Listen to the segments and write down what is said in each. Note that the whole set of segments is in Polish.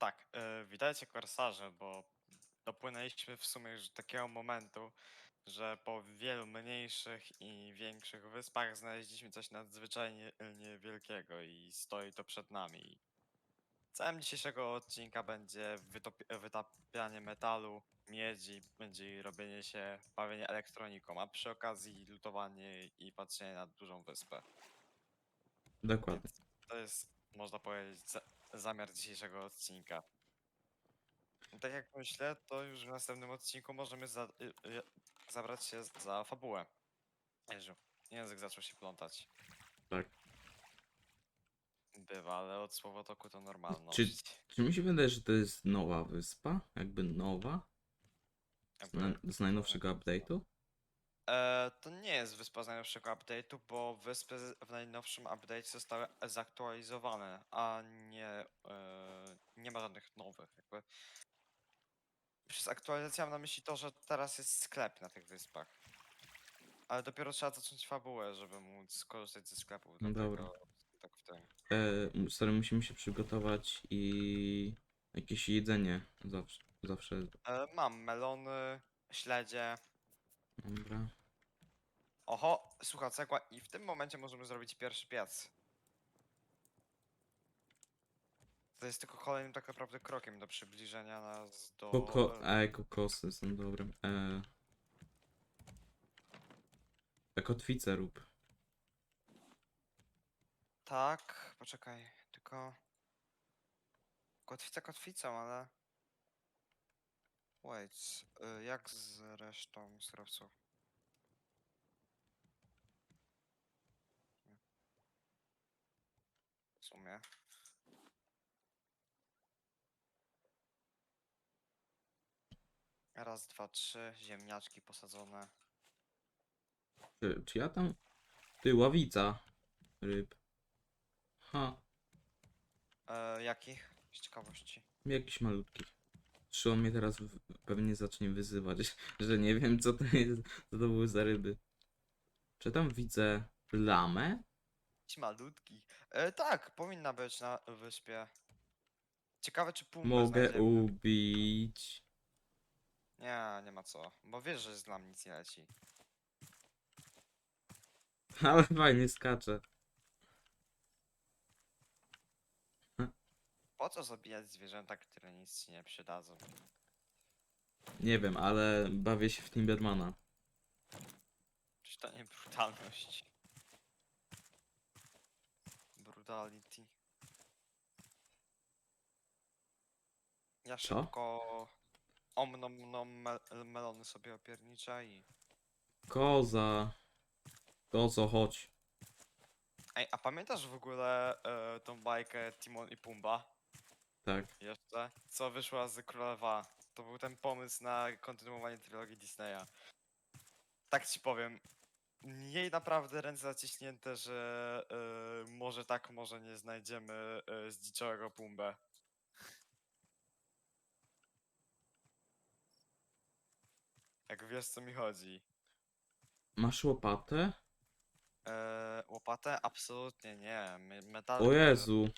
tak, e, witajcie korsarze, bo dopłynęliśmy w sumie już do takiego momentu, że po wielu mniejszych i większych wyspach znaleźliśmy coś nadzwyczajnie nie wielkiego i stoi to przed nami. Celem dzisiejszego odcinka będzie wytapianie metalu, miedzi, będzie robienie się, bawienie elektroniką, a przy okazji lutowanie i patrzenie na dużą wyspę. Dokładnie. To jest, można powiedzieć, zamiar dzisiejszego odcinka. Tak jak myślę, to już w następnym odcinku możemy za, y, y, zabrać się za fabułę. Jezu, język zaczął się plątać. Tak. Bywa, ale od słowotoku to normalność. Czy mi się wydaje, że to jest nowa wyspa? Jakby nowa? Z, Jakby- na, z najnowszego update'u? E, to nie jest wyspa z najnowszego update'u, bo wyspy z- w najnowszym update'cie zostały zaktualizowane, a nie, e, nie ma żadnych nowych. Jakby. Przez aktualizację mam na myśli to, że teraz jest sklep na tych wyspach. Ale dopiero trzeba zacząć fabułę, żeby móc skorzystać ze sklepu. No dobra. Tak w tym. E, sorry, musimy się przygotować i jakieś jedzenie zawsze. zawsze. E, mam melony, śledzie. Dobra. Oho, słucha cegła i w tym momencie możemy zrobić pierwszy piec. To jest tylko kolejnym tak naprawdę krokiem do przybliżenia nas do... Koko, e, kokosy są dobre. E, e, kotwicę rób. Tak, poczekaj, tylko... Kotwica kotwicą, ale... Wait, y, jak z resztą surowców? Sumie. Raz, dwa, trzy, ziemniaczki posadzone. Czy, czy ja tam. Ty, ławica ryb. Ha, E, jakich? Z ciekawości. jakiś malutki. Czy on mnie teraz w, pewnie zacznie wyzywać, że nie wiem co to jest, co to były za ryby. Czy tam widzę lamę? Malutki. E, tak, powinna być na wyspie. Ciekawe czy pumbę Mogę ubić. Nie, nie ma co. Bo wiesz, że z nam nic nie leci. Ale fajnie skacze. Po co zabijać zwierzęta, które nic ci nie przydadzą? Nie wiem, ale bawię się w Timbermana. Czy to nie brutalność? Ja Co? szybko omnom mel melony sobie opierniczę i... Koza. Kozo, chodź. Ej, a pamiętasz w ogóle e, tą bajkę Timon i Pumba? Tak. Jeszcze? Co wyszła z Królowa. To był ten pomysł na kontynuowanie trylogii Disneya. Tak ci powiem. Jej naprawdę ręce zaciśnięte, że e, może tak, może nie znajdziemy e, zdziczałego Pumbę. Jak wiesz co mi chodzi. Masz łopatę? E, łopatę? Absolutnie nie. Me- Metal. O Jezu.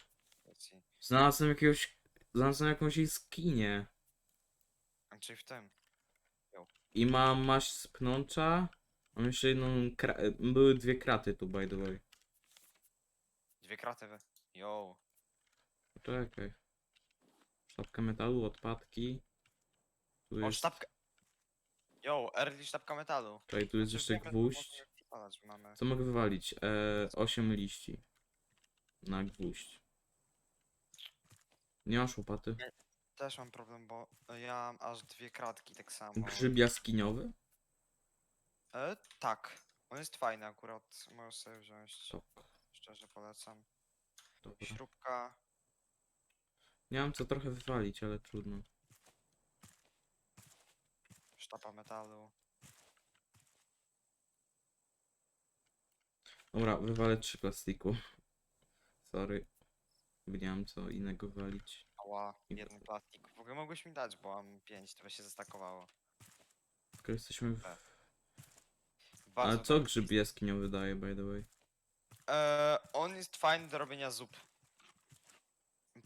Znalazłem jakiegoś... Znalazłem jakąś jej skinię. Czyli w tym. I mam maść z pnącza. Mam jeszcze jedną... Kra... Były dwie kraty tu, by the way. Dwie kraty. wy- Yo. Poczekaj. Sztabka metalu, odpadki. Tu O, jest... sztabka. Yo, early sztabka metalu. Czekaj, tu jest Znaczy, jeszcze gwóźdź. Mamy. Co mogę wywalić? E, 8 liści. Na gwóźdź. Nie masz łopaty? Też mam problem, bo ja mam aż dwie kratki tak samo. Grzyb jaskiniowy? E, tak. On jest fajny akurat. Możesz sobie wziąć. Tak. Szczerze polecam. Dobra. Śrubka. Nie mam co trochę wywalić, ale trudno. Sztapa metalu. Dobra, wywalę 3 plastiku. Sorry. Bo nie mam co innego wywalić. Ała, I- jeden plastik. W ogóle mogłeś mi dać, bo mam pięć, to by się zestakowało. Tylko jesteśmy w... Bardzo co dobry grzyb jaskiniowy daje, by the way? E, on jest fajny do robienia zup.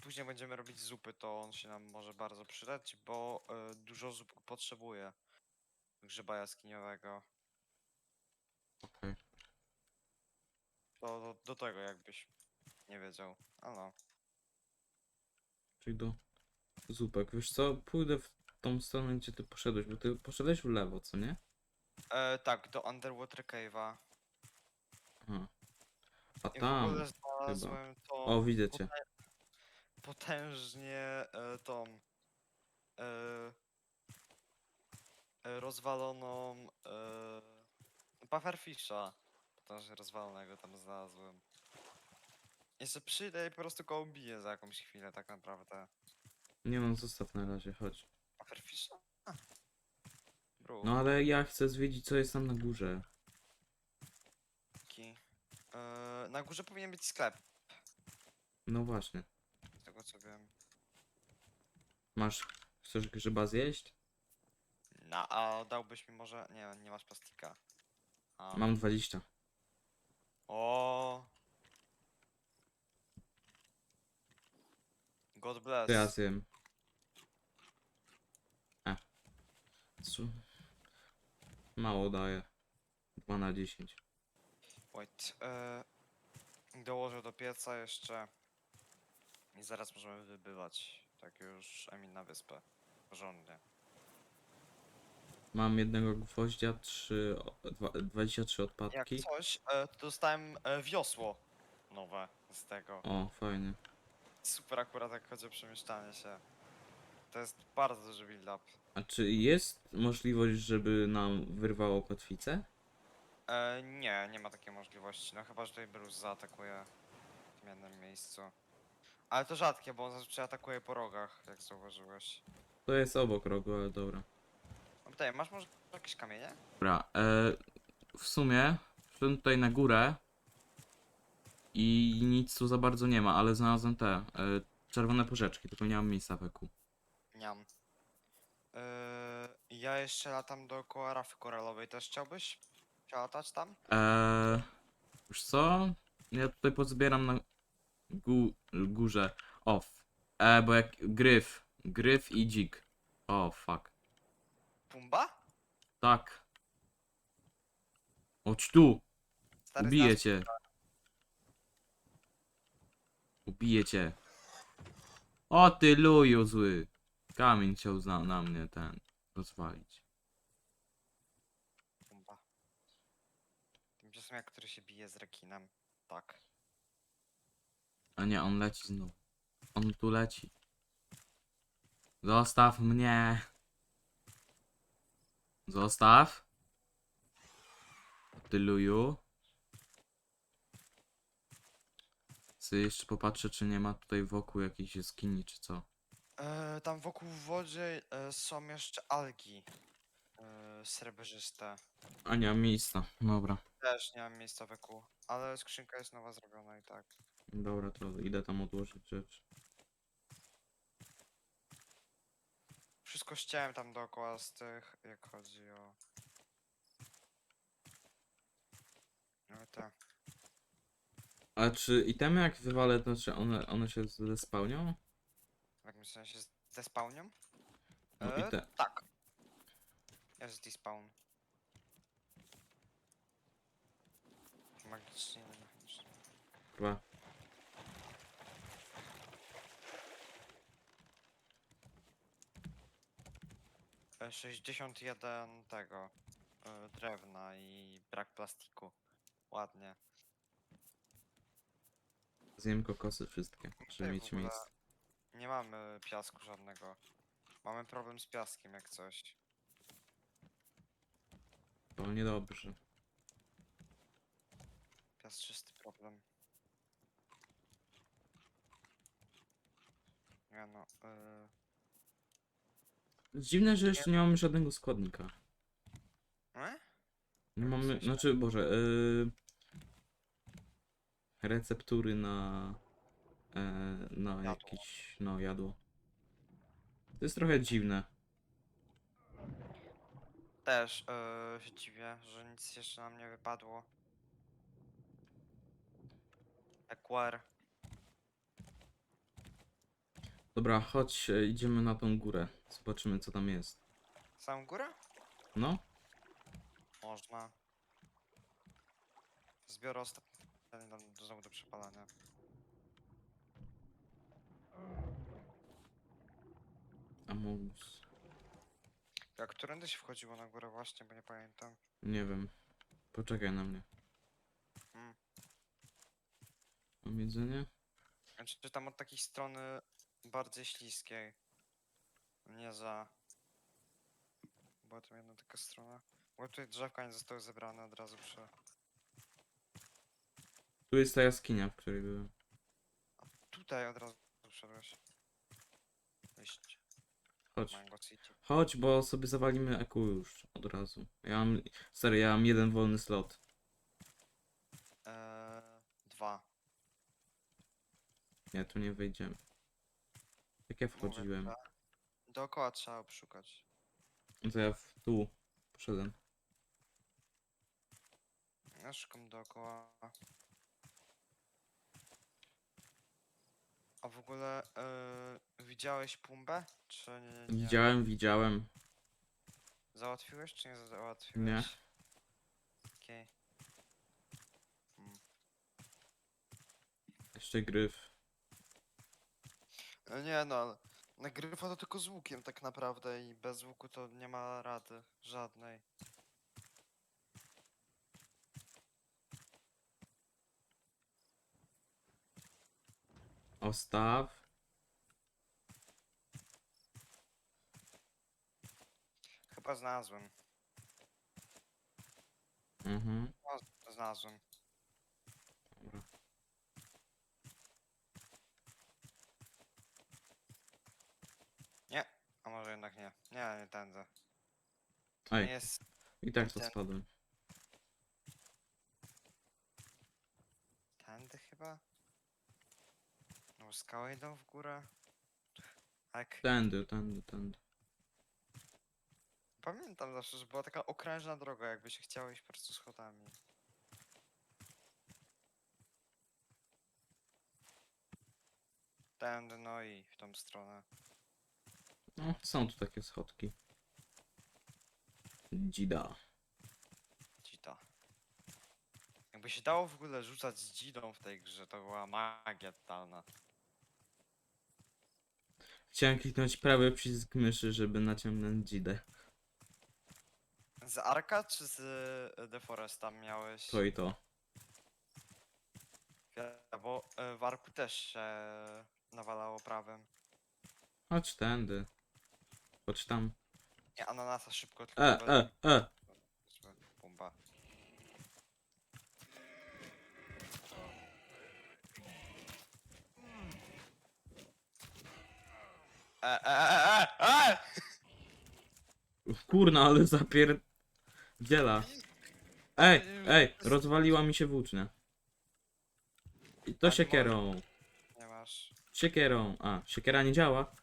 później będziemy robić zupy, to on się nam może bardzo przydać, bo e, dużo zup potrzebuje grzyba jaskiniowego. Okej. To do, do tego jakbyś nie wiedział. Ale no. Czyli do zupek. Wiesz co, pójdę w tą stronę, gdzie ty poszedłeś, bo ty poszedłeś w lewo, co nie? E, tak, do Underwater Cave'a. Aha. A I w tam. ogóle znalazłem O, widzę cię. potężnie e, tą e, e, rozwaloną e, pufferfisha. Potężnie rozwalonego tam znalazłem. Jeszcze przyjdę i po prostu go ubiję za jakąś chwilę tak naprawdę. Nie no, zostaw na razie, chodź. Pufferfisha? A. No ale ja chcę zwiedzić, co jest tam na górze. taki. E, na górze powinien być sklep, No właśnie. z tego co wiem. Masz, chcesz grzyba zjeść? No, a dałbyś mi może... Nie, nie masz plastika. A. Mam 20. O. God bless. To ja zjem. E. Su- Mało daje. 2 na 10. Wait. E, dołożę do pieca jeszcze. I zaraz możemy wybywać. Tak już, Emin na wyspę. Porządnie. Mam jednego gwoździa, 3, 23 Jak odpadki. coś, e, to dostałem e, wiosło nowe z tego. O, fajnie. Super akurat jak chodzi o przemieszczanie się. To jest bardzo duży build-up. A czy jest możliwość, żeby nam wyrwało kotwicę? E, nie, nie ma takiej możliwości. No chyba, że tutaj Bruce zaatakuje w jednym miejscu. Ale to rzadkie, bo on zazwyczaj atakuje po rogach, jak zauważyłeś. To jest obok rogu, ale dobra. No pytanie, masz może jakieś kamienie? Dobra, e, w sumie szedłem tutaj na górę i nic tu za bardzo nie ma, ale znalazłem te e, czerwone porzeczki, tylko nie mam miejsca w eku. Niam. Yy, ja jeszcze latam dookoła rafy koralowej, też chciałbyś? Chciał latać tam? Eee, już co? Ja tutaj pozbieram na gó górze. Off. E, bo jak gryf. Gryf i dzik. O, fuck. Pumba? Tak. Chodź tu. Stary Ubiję znasz- cię. Ubiję cię. O ty luju zły. Kamień chciał za, na mnie ten rozwalić. Pumba. Tymczasem jak który się bije z rekinem. Tak. A nie, on leci znów. On tu leci. Zostaw mnie. Zostaw. Ty luju. Chcę jeszcze popatrzę, czy nie ma tutaj wokół jakiejś jaskini, czy co. E, tam wokół w wodzie e, są jeszcze algi. E, srebrzyste. A nie mam miejsca. Dobra. Też nie mam miejsca wokół. Ale skrzynka jest nowa zrobiona i tak. Dobra, to idę tam odłożyć rzeczy. Wszystko ściąłem tam dookoła z tych, jak chodzi o... No tak. A czy itemy jak wywalę, to czy one, one się zespałnią? W jakimś sensie z- zespawnią? No i E, te. Tak. Jest despawn. Magicznie, nie mechanicznie. Chyba. E, 61 tego e, drewna i brak plastiku. Ładnie. Zjem kokosy wszystkie, żeby mieć miejsce. Nie mamy piasku żadnego. Mamy problem z piaskiem jak coś. To niedobrze. Piastrzysty problem. Nie no, yy... Dziwne, że jeszcze nie mamy żadnego składnika. E? Nie mamy, znaczy, Boże, yy, receptury na, e, na Jadło. jakieś, no, jadło. To jest trochę dziwne. Też yy, się dziwię, że nic jeszcze nam nie wypadło. Equar. Dobra, chodź, e, idziemy na tą górę. Zobaczymy, co tam jest. Samą górę? No, Można. Zbiorę ostatni tam znowu do przepalania. Amogus. Jak którędy się wchodziło na górę właśnie, bo nie pamiętam. Nie wiem. Poczekaj na mnie. Mm. Mam jedzenie? Znaczy czy tam od takiej strony bardziej śliskiej. Nie za... Była tam jedna taka strona. Bo tutaj drzewka nie zostały zebrane od razu przy... Tu jest ta jaskinia, w której byłem. Tutaj od razu wszedłeś. Iść. Chodź. Mango City. Chodź, bo sobie zawalimy EQ już od razu. Ja mam, serio, ja mam jeden wolny slot. Eee, dwa. Nie, tu nie wejdziemy. Jak ja Mówię, wchodziłem? dwa. Dookoła trzeba obszukać. To ja w tu poszedłem. Ja szukam dookoła. A w ogóle eee, widziałeś pumbę? Czy nie, nie? Widziałem, widziałem. Załatwiłeś czy nie załatwiłeś? Okej. Mm. Jeszcze gryf. E, Nie no, ale nagrywa to tylko z łukiem tak naprawdę i bez łuku to nie ma rady żadnej. Ostaw. Chyba znalazłem. Mhm. No, znalazłem. Dobra. Nie, a może jednak nie. Nie, nie tędy. Ej, Nie jest. i tak to ten- spadłem. Tędy chyba? No skały idą w górę. Tak. Tędy, tędy, tędy. Pamiętam zawsze, że była taka okrężna droga, jakby się chciało iść po prostu schodami. Tędy, no i w tą stronę. No, są tu takie schodki. Dzida. Dzida. Jakby się dało w ogóle rzucać z dzidą w tej grze, to była magia totalna. Chciałem kliknąć prawy przycisk myszy, żeby naciągnąć dzidę. Z Arka czy z y, The Foresta miałeś? To i to. Wie- Bo y, w Arku też się nawalało prawem. Chodź tędy. Chodź tam. Nie, ananasa szybko tylko E, e, e. Złe, Pumba. E, e, e, e, e! Kurna, ale zapier... Dziela. Ej, ej, rozwaliła mi się włócznia. I to nie siekierą. Nie masz. Siekierą. A, siekiera nie działa.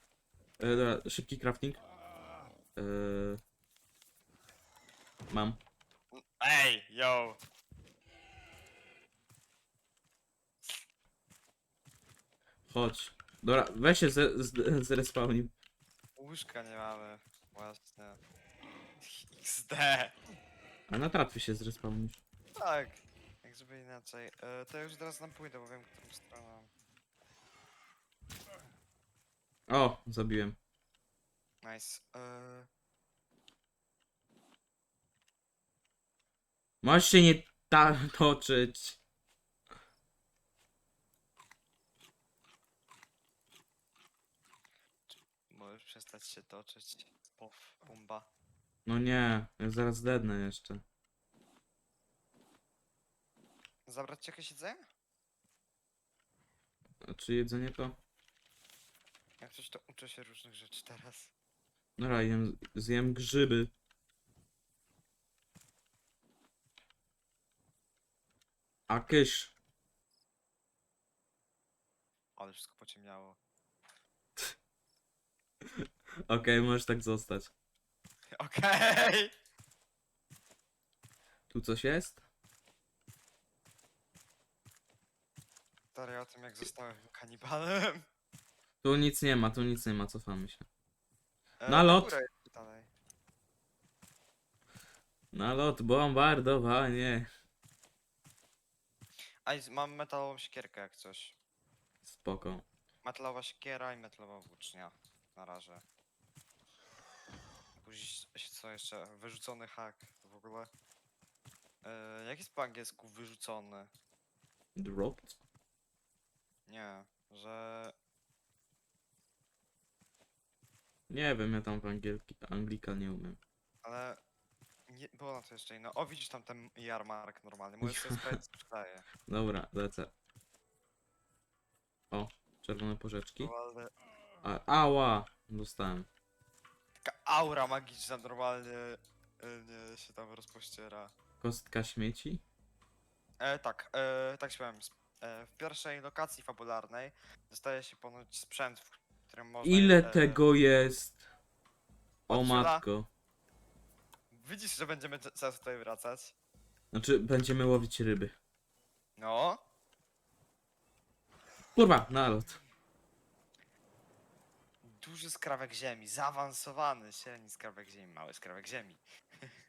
E, dobra, szybki crafting. E, mam. Ej, yo! Chodź. Dobra, weź się z, z, zrespawnim. Łóżka nie mamy. Właśnie. XD. A na tratwie się zrespawnisz. Tak. Jak żeby inaczej. E, to już teraz nam pójdę, bo wiem, którą stroną. O, zabiłem. Nice. E, Możesz się nie ta toczyć. możesz przestać się toczyć. Pof, pumba. No nie, ja zaraz dednę jeszcze. Zabrać ci jakieś jedzenie? A czy jedzenie to? Jak coś to uczę się różnych rzeczy teraz. Dobra, jem, zjem grzyby. A kysz. Ale wszystko pociemniało. Okej, możesz tak zostać. Okej! Tu coś jest? Stary o tym jak zostałem kanibalem. Tu nic nie ma, tu nic nie ma, cofamy się. E, Na lot. dalej. Nalot, bombardowanie. A i z- mam metalową siekierkę jak coś. Spoko. Metalowa siekiera i metalowa włócznia. Na razie. Później co jeszcze? Wyrzucony hak w ogóle. E, jak jest po angielsku wyrzucony? Dropped? Nie, że Nie wiem, ja tam w angielki, Anglika nie umiem. Ale nie, było na to jeszcze inno. O, widzisz tam ten jarmark normalny. Możesz sobie sprawdzić, co. Dobra, lecę. O, czerwone porzeczki. Normalnie, A, ała! Dostałem. Taka aura magiczna normalnie y, nie, się tam rozpościera. Kostka śmieci? E, tak, e, tak sp- E, w pierwszej lokacji fabularnej dostaje się ponoć sprzęt, w którym można... Ile e, tego jest? O matko. Widzisz, że będziemy c- zaraz tutaj wracać? Znaczy, będziemy łowić ryby. No. Kurwa, nalot. Duży skrawek ziemi, zaawansowany, średni skrawek ziemi, mały skrawek ziemi.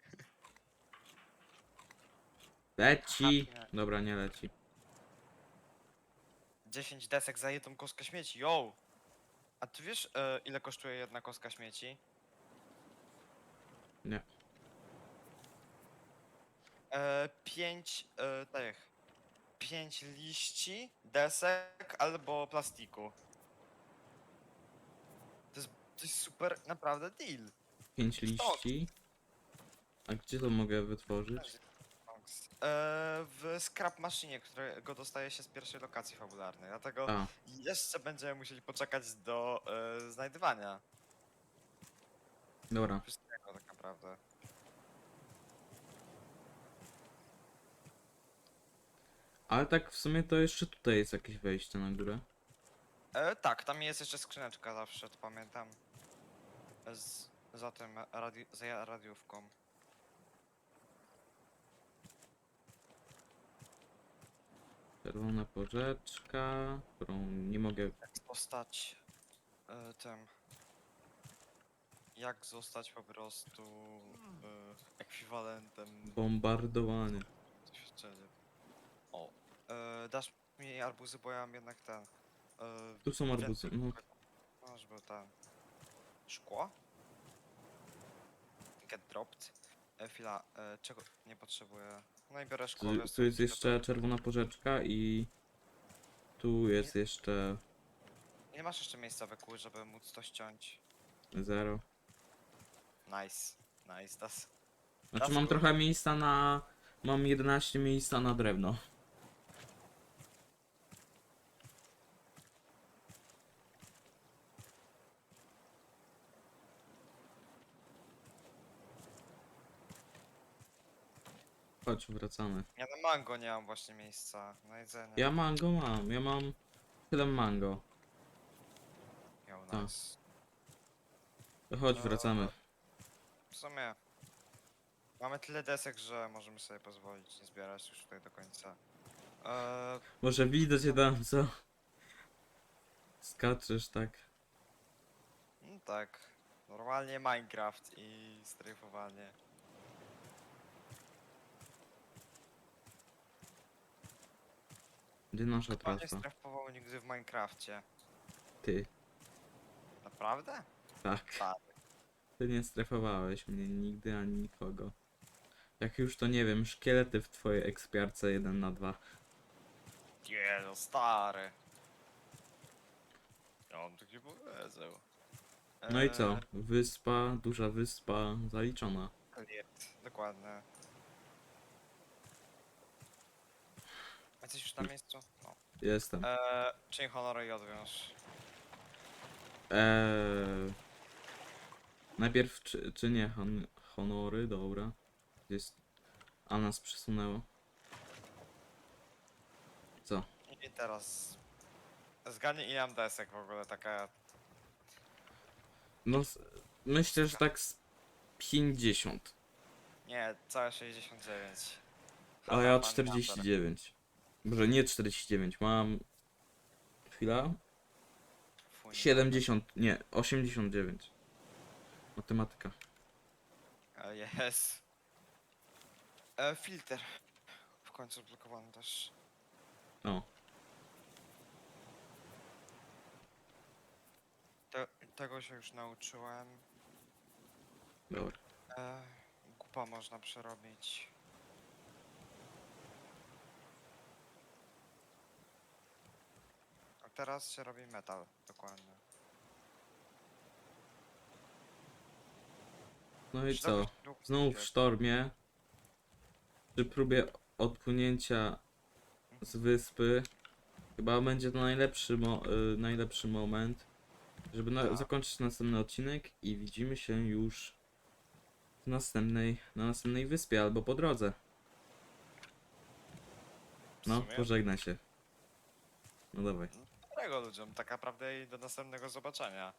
Leci. Dobra, nie leci. 10 desek za jedną kostkę śmieci, yo! A ty wiesz, e, ile kosztuje jedna kostka śmieci? Nie. E, 5 e, tych. 5 liści, desek albo plastiku. To jest, to jest super, naprawdę deal. Pięć liści. A gdzie to mogę wytworzyć? E, w scrap maszynie, którego dostaje się z pierwszej lokacji fabularnej. Dlatego A, jeszcze będziemy musieli poczekać do e, znajdywania dobra. wszystkiego tak naprawdę. Ale tak w sumie to jeszcze tutaj jest jakieś wejście na górę. E, tak, tam jest jeszcze skrzyneczka zawsze, to pamiętam. Z, za tym radi za radiówką. Czerwona porzeczka, którą nie mogę... Jak zostać e, tym. Jak zostać po prostu e, ekwiwalentem doświadczenia. O. E, dasz mi arbuzy, bo ja mam jednak ten. E, Tu są arbuzy. No, No, żeby ten. Szkło? Get dropped. E, chwila, e, czego nie potrzebuję? No i biorę szkło. tu, tu jest jeszcze czerwona porzeczka i... Tu jest jeszcze Nie masz jeszcze miejsca we kół, żeby móc to ściąć. zero. Nice. Nice, das. Znaczy mam trochę miejsca na... Mam 11 miejsca na drewno. Chodź, wracamy. Ja na mango nie mam właśnie miejsca na jedzenie. Ja mango mam, ja mam 7 mango. Yo, tak. nice. To chodź, wracamy. W sumie. Mamy tyle desek, że możemy sobie pozwolić nie zbierać już tutaj do końca. Eee, Może widać cię tam, co? Skaczesz tak. no tak. Normalnie Minecraft i stryfowanie. Gdzie nasza Chyba nie trasa? strefował nigdy w Minecrafcie. Ty. Naprawdę? Tak. Tak. Ty nie strefowałeś mnie nigdy ani nikogo. Jak już to nie wiem, szkielety w twojej ekspiarce 1 na 2. Nie no, stary. Ja mam taki powiedział. No i co? Eee, Wyspa, duża wyspa, zaliczona. Cleared, dokładnie. Jesteś już na miejscu? No. Jestem. Eee, czyń honory i odwiąż. Eee... Najpierw czy, czy nie hon honory, dobra. Gdzie Jest... A nas przesunęło. Co? I teraz... Zgadnij ile mam desek w ogóle, taka... No, s- myślę, że tak z 50. Nie, całe 69. A Haha, ja mam 49. Może nie 49, mam... Chwila. Fuj. nie 70, nie, 89. Matematyka. E, Jest. E, filtr. W końcu blokowany też. O, Te, tego się już nauczyłem. dobra. E, gupa można przerobić. Teraz się robi metal, dokładnie. No i co? Znowu w sztormie. Przy próbie odpłynięcia z wyspy. Chyba będzie to najlepszy, mo y, najlepszy moment, żeby na Tak. zakończyć następny odcinek i widzimy się już w następnej, na następnej wyspie albo po drodze. No, pożegnaj się. No dawaj miłego ludziom, tak naprawdę i do następnego zobaczenia.